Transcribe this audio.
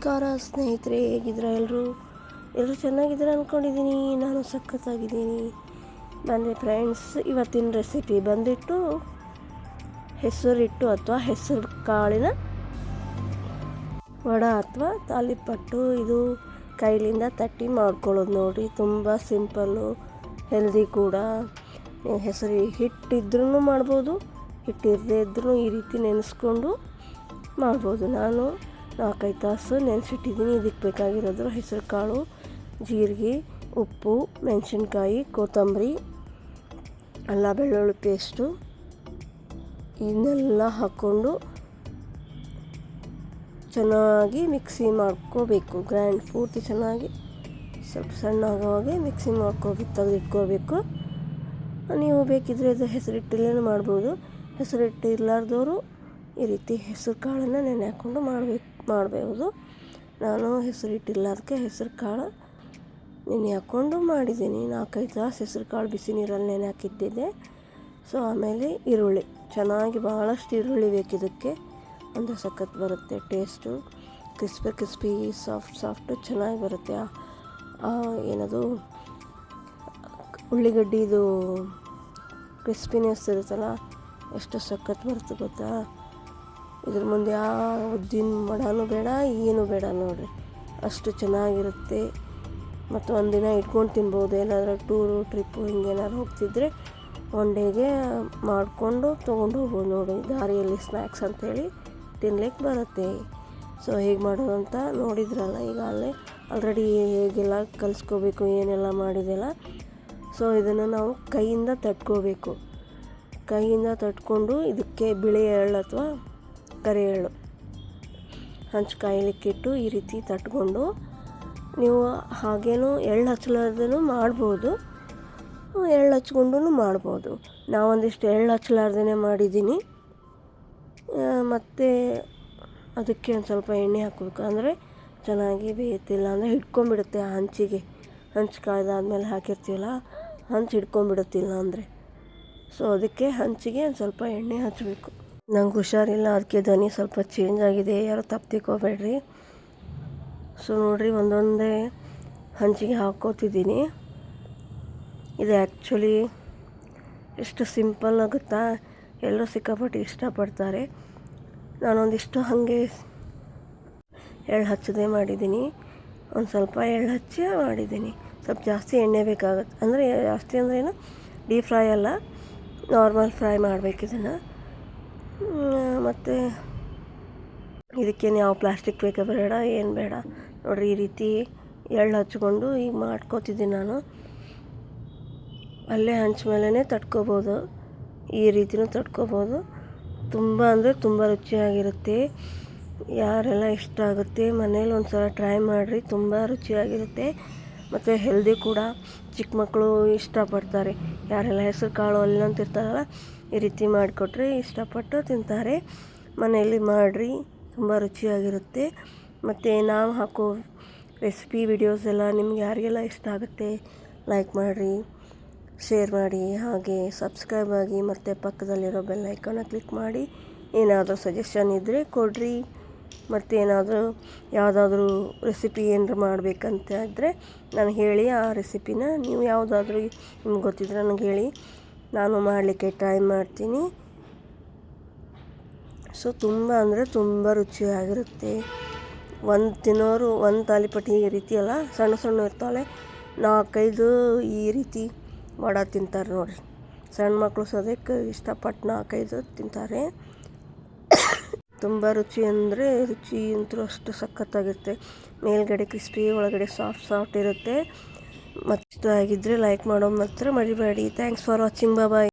ನಮಸ್ಕಾರ ಸ್ನೇಹಿತರೆ, ಹೇಗಿದ್ದೀರಾ ಎಲ್ಲರೂ? ಎಲ್ಲರೂ ಚೆನ್ನಾಗಿದ್ದೀರಾ ಅಂದ್ಕೊಂಡಿದ್ದೀನಿ ನಾನು ಸಖತ್ತಾಗಿದ್ದೀನಿ. ಬನ್ನಿ ಫ್ರೆಂಡ್ಸ್ ಇವತ್ತಿನ ರೆಸಿಪಿ ಬಂದಿಟ್ಟು ಹೆಸರಿಟ್ಟು ಅಥವಾ ಹೆಸರು ಕಾಳಿನ ವಡ ಅಥವಾ ತಾಲಿಪಟ್ಟು. ಇದು ಕೈಲಿಂದ ತಟ್ಟಿ ಮಾಡ್ಕೊಳ್ಳೋದು ನೋಡಿ, ತುಂಬ ಸಿಂಪಲ್ಲು ಹೆಲ್ದಿ ಕೂಡ. ಹೆಸರು ಹಿಟ್ಟಿದ್ರೂ ಮಾಡ್ಬೋದು, ಹಿಟ್ಟಿರದೇ ಇದ್ರೂ ಈ ರೀತಿ ನೆನೆಸ್ಕೊಂಡು ಮಾಡ್ಬೋದು. ನಾನು ನಾಲ್ಕೈದು ತಾಸು ನೆನೆಸಿಟ್ಟಿದ್ದೀನಿ. ಇದಕ್ಕೆ ಬೇಕಾಗಿರೋದು ಹೆಸರು ಕಾಳು, ಜೀರಿಗೆ, ಉಪ್ಪು, ಮೆಣಸಿನ್ಕಾಯಿ, ಕೊತ್ತಂಬರಿ, ಅಲ್ಲ ಬೆಳ್ಳುಳ್ಳಿ ಪೇಸ್ಟು. ಇದನ್ನೆಲ್ಲ ಹಾಕ್ಕೊಂಡು ಚೆನ್ನಾಗಿ ಮಿಕ್ಸಿ ಮಾಡ್ಕೋಬೇಕು. ಗ್ರ್ಯಾಂಡ್ ಪೂರ್ತಿ ಚೆನ್ನಾಗಿ ಸ್ವಲ್ಪ ಸಣ್ಣ ಆಗೋವಾಗೆ ಮಿಕ್ಸಿ ಮಾಡ್ಕೋಬೇಕು ತೆಗೆದಿಟ್ಕೋಬೇಕು. ನೀವು ಬೇಕಿದ್ದರೆ ಇದು ಹೆಸರಿಟ್ಟಿಲ್ಲೇನು ಮಾಡ್ಬೋದು. ಹೆಸರಿಟ್ಟು ಇರಲಾರ್ದವರು ಈ ರೀತಿ ಹೆಸರು ಕಾಳನ್ನು ನೆನೆ ಹಾಕ್ಕೊಂಡು ಮಾಡಬೇಕು ಮಾಡಬಹುದು ನಾನು ಹೆಸರಿಟ್ಟಿಲ್ಲ, ಅದಕ್ಕೆ ಹೆಸರು ಕಾಳು ನೆನೆ ಹಾಕ್ಕೊಂಡು ಮಾಡಿದ್ದೀನಿ. ನಾಲ್ಕೈದು ತಾಸು ಹೆಸರು ಕಾಳು ಬಿಸಿ ನೀರಲ್ಲಿ ನೆನೆ ಹಾಕಿದ್ದಿದ್ದೆ ಸೊ, ಆಮೇಲೆ ಈರುಳ್ಳಿ. ಚೆನ್ನಾಗಿ ಭಾಳಷ್ಟು ಈರುಳ್ಳಿ ಬೇಕಿದ್ದಕ್ಕೆ ಅಂದರೆ ಸಖತ್ ಬರುತ್ತೆ, taste. Crispy crispy, soft, soft ಚೆನ್ನಾಗಿ ಬರುತ್ತೆ. ಏನದು, ಉಳ್ಳಿಗಡ್ಡಿದು ಕ್ರಿಸ್ಪಿನೆಸ್ ಇರುತ್ತಲ್ಲ, ಎಷ್ಟು ಸಖತ್ ಬರುತ್ತೆ ಗೊತ್ತಾ? ಇದ್ರ ಮುಂದೆ ಯಾವ ಉದ್ದಿನ ಮಡಾನು ಬೇಡ, ಏನು ಬೇಡ ನೋಡಿರಿ. ಅಷ್ಟು ಚೆನ್ನಾಗಿರುತ್ತೆ. ಮತ್ತು ಒಂದಿನ ಇಟ್ಕೊಂಡು ತಿನ್ಬೋದು. ಏನಾದರೂ ಟೂರು ಟ್ರಿಪ್ಪು ಹಿಂಗೇನಾದ್ರು ಹೋಗ್ತಿದ್ರೆ ಒನ್ ಡೇಗೆ ಮಾಡಿಕೊಂಡು ತೊಗೊಂಡು ಹೋಗ್ಬೋದು ನೋಡಿ. ದಾರಿಯಲ್ಲಿ ಸ್ನ್ಯಾಕ್ಸ್ ಅಂತೇಳಿ ತಿನ್ಲಿಕ್ಕೆ ಬರುತ್ತೆ. ಸೊ ಹೇಗೆ ಮಾಡೋದು ಅಂತ ನೋಡಿದ್ರಲ್ಲ ಈಗ ಅಲ್ಲೇ. ಆಲ್ರೆಡಿ ಹೇಗೆಲ್ಲ ಕಲಿಸ್ಕೋಬೇಕು, ಏನೆಲ್ಲ ಮಾಡಿದೆಲ್ಲ. ಸೊ ಇದನ್ನು ನಾವು ಕೈಯಿಂದ ತಟ್ಕೋಬೇಕು. ಕೈಯಿಂದ ತಟ್ಕೊಂಡು ಇದಕ್ಕೆ ಬಿಳಿ ಎಳ್ಳು ಅಥವಾ ಕರಿ ಎಳ್ಳು. ಹಂಚು ಕಾಯಲಿಕ್ಕಿಟ್ಟು ಈ ರೀತಿ ತಟ್ಕೊಂಡು ನೀವು ಹಾಗೇನು ಎಳ್ಳು ಹಚ್ಚಲಾರ್ದೂ ಮಾಡ್ಬೋದು. ಎಳ್ಳು ಹಚ್ಕೊಂಡು ಮಾಡ್ಬೋದು. ನಾವೊಂದಿಷ್ಟು ಎಳ್ಳು ಹಚ್ಚಲಾರ್ದೇ ಮಾಡಿದ್ದೀನಿ. ಮತ್ತು ಅದಕ್ಕೆ ಒಂದು ಸ್ವಲ್ಪ ಎಣ್ಣೆ ಹಾಕಬೇಕು. ಅಂದರೆ ಚೆನ್ನಾಗಿ ಬೇಯುತ್ತಿಲ್ಲ ಅಂದರೆ ಹಿಡ್ಕೊಂಬಿಡುತ್ತೆ ಆ ಹಂಚಿಗೆ. ಹಂಚು ಕಾಯ್ದಾದ್ಮೇಲೆ ಹಾಕಿರ್ತೀವಲ್ಲ, ಹಂಚು ಹಿಡ್ಕೊಂಬಿಡುತ್ತಿಲ್ಲ ಅಂದರೆ. ಸೊ, ಅದಕ್ಕೆ ಹಂಚಿಗೆ ಒಂದು ಸ್ವಲ್ಪ ಎಣ್ಣೆ ಹಚ್ಚಬೇಕು. ನಂಗೆ ಹುಷಾರಿಲ್ಲ, ಅದಕ್ಕೆ ಧ್ವನಿ ಸ್ವಲ್ಪ ಚೇಂಜ್ ಆಗಿದೆ. ಯಾರು ತಪ್ಪು ತಿಕ್ಕೋಬೇಡ್ರಿ ಸೊ ನೋಡಿರಿ, ಒಂದೊಂದೇ ಹಂಚಿಗೆ ಹಾಕ್ಕೋತಿದ್ದೀನಿ. ಇದು ಆ್ಯಕ್ಚುಲಿ ಎಷ್ಟು ಸಿಂಪಲ್ ಆಗುತ್ತಾ? ಎಲ್ಲರೂ ಸಿಕ್ಕಾಪಟ್ಟು ಇಷ್ಟಪಡ್ತಾರೆ. ನಾನೊಂದಿಷ್ಟು ಹಾಗೆ ಎಳ್ಳು ಹಚ್ಚದೇ ಮಾಡಿದ್ದೀನಿ. ಒಂದು ಸ್ವಲ್ಪ ಎಳ್ಳು ಹಚ್ಚಿ ಮಾಡಿದ್ದೀನಿ. ಸ್ವಲ್ಪ ಜಾಸ್ತಿ ಎಣ್ಣೆ ಬೇಕಾಗುತ್ತೆ. ಅಂದರೆ ಜಾಸ್ತಿ ಅಂದ್ರೇನು ಡೀಪ್ ಫ್ರೈ ಅಲ್ಲ. ನಾರ್ಮಲ್ ಫ್ರೈ ಮಾಡಬೇಕು ಇದನ್ನು. ಮತ್ತು ಇದಕ್ಕೇನು ಯಾವ ಪ್ಲಾಸ್ಟಿಕ್ ಬೇಕಾ ಬೇಡ, ಏನು ಬೇಡ. ನೋಡಿರಿ, ಈ ರೀತಿ ಎಳ್ಳು ಹಚ್ಕೊಂಡು ಈಗ ಮಾಡ್ಕೋತಿದ್ದೀನಿ ನಾನು. ಅಲ್ಲೇ ಹಂಚ ಮೇಲೇ ತಟ್ಕೋಬೋದು. ಈ ರೀತಿನೂ ತಟ್ಕೋಬೋದು. ತುಂಬ ಅಂದರೆ ತುಂಬ ರುಚಿಯಾಗಿರುತ್ತೆ. ಯಾರೆಲ್ಲ ಇಷ್ಟ ಆಗುತ್ತೆ ಮನೇಲಿ ಒಂದು ಸಲ ಟ್ರೈ ಮಾಡಿರಿ, ತುಂಬ ರುಚಿಯಾಗಿರುತ್ತೆ. ಮತ್ತು ಹೆಲ್ದಿ ಕೂಡ. ಚಿಕ್ಕ ಮಕ್ಕಳು ಇಷ್ಟಪಡ್ತಾರೆ. ಯಾರೆಲ್ಲ ಹೆಸರು ಕಾಳು ಅಲ್ಲಿ ಅಂತಿರ್ತಾರಲ್ಲ ಈ ರೀತಿ ಮಾಡಿಕೊಟ್ರೆ ಇಷ್ಟಪಟ್ಟು ತಿಂತಾರೆ. ಮನೆಯಲ್ಲಿ ಮಾಡಿರಿ, ತುಂಬ ರುಚಿಯಾಗಿರುತ್ತೆ. ಮತ್ತು ನಾವು ಹಾಕೋ ರೆಸಿಪಿ ವಿಡಿಯೋಸ್ ಎಲ್ಲ ನಿಮ್ಗೆ ಯಾರಿಗೆಲ್ಲ ಇಷ್ಟ ಆಗುತ್ತೆ ಲೈಕ್ ಮಾಡಿರಿ ಶೇರ್ ಮಾಡಿ, ಹಾಗೆ ಸಬ್ಸ್ಕ್ರೈಬ್ ಆಗಿ ಮತ್ತು ಪಕ್ಕದಲ್ಲಿರೋ ಬೆಲ್ ಐಕಾನ ಕ್ಲಿಕ್ ಮಾಡಿ. ಏನಾದರೂ ಸಜೆಷನ್ ಇದ್ದರೆ ಕೊಡಿರಿ. ಮತ್ತು ಏನಾದರೂ ಯಾವುದಾದ್ರೂ ರೆಸಿಪಿ ಏನಾರು ಮಾಡಬೇಕಂತ ಇದ್ದರೆ ನಾನು ಹೇಳಿ ಆ ರೆಸಿಪಿನ ನೀವು ಯಾವುದಾದ್ರೂ ನಿಮ್ಗೆ ಗೊತ್ತಿದ್ರೆ ನನಗೆ ಹೇಳಿ. ನಾನು ಮಾಡಲಿಕ್ಕೆ ಟ್ರೈ ಮಾಡ್ತೀನಿ. ಸೊ, ತುಂಬ ಅಂದರೆ ತುಂಬ ರುಚಿಯಾಗಿರುತ್ತೆ. ಒಂದು ತಿನ್ನೋರು ಒಂದು ತಾಲಿಪಟ್ಟಿ ಈ ರೀತಿ ಅಲ್ಲ, ಸಣ್ಣ ಸಣ್ಣ ಇರ್ತಾಳೆ ನಾಲ್ಕೈದು ಈ ರೀತಿ ವಡ ತಿಂತಾರೆ ನೋಡಿರಿ ಸಣ್ಣ ಮಕ್ಕಳು ಸದ್ಯಕ್ಕೆ ಇಷ್ಟಪಟ್ಟು ನಾಲ್ಕೈದು ತಿಂತಾರೆ. ತುಂಬ ರುಚಿ ಅಂದರೆ ರುಚಿ ಅಂತೂ ಅಷ್ಟು ಸಖತ್ತಾಗಿರುತ್ತೆ. ಮೇಲ್ಗಡೆ ಕ್ರಿಸ್ಪಿ, ಒಳಗಡೆ ಸಾಫ್ಟ್ ಸಾಫ್ಟ್ ಇರುತ್ತೆ. ಮತ್ತು ಲೈಕ್ ಮಾಡೋ ಮಾತ್ರ ಮರಿಬೇಡಿ. Thanks for watching bye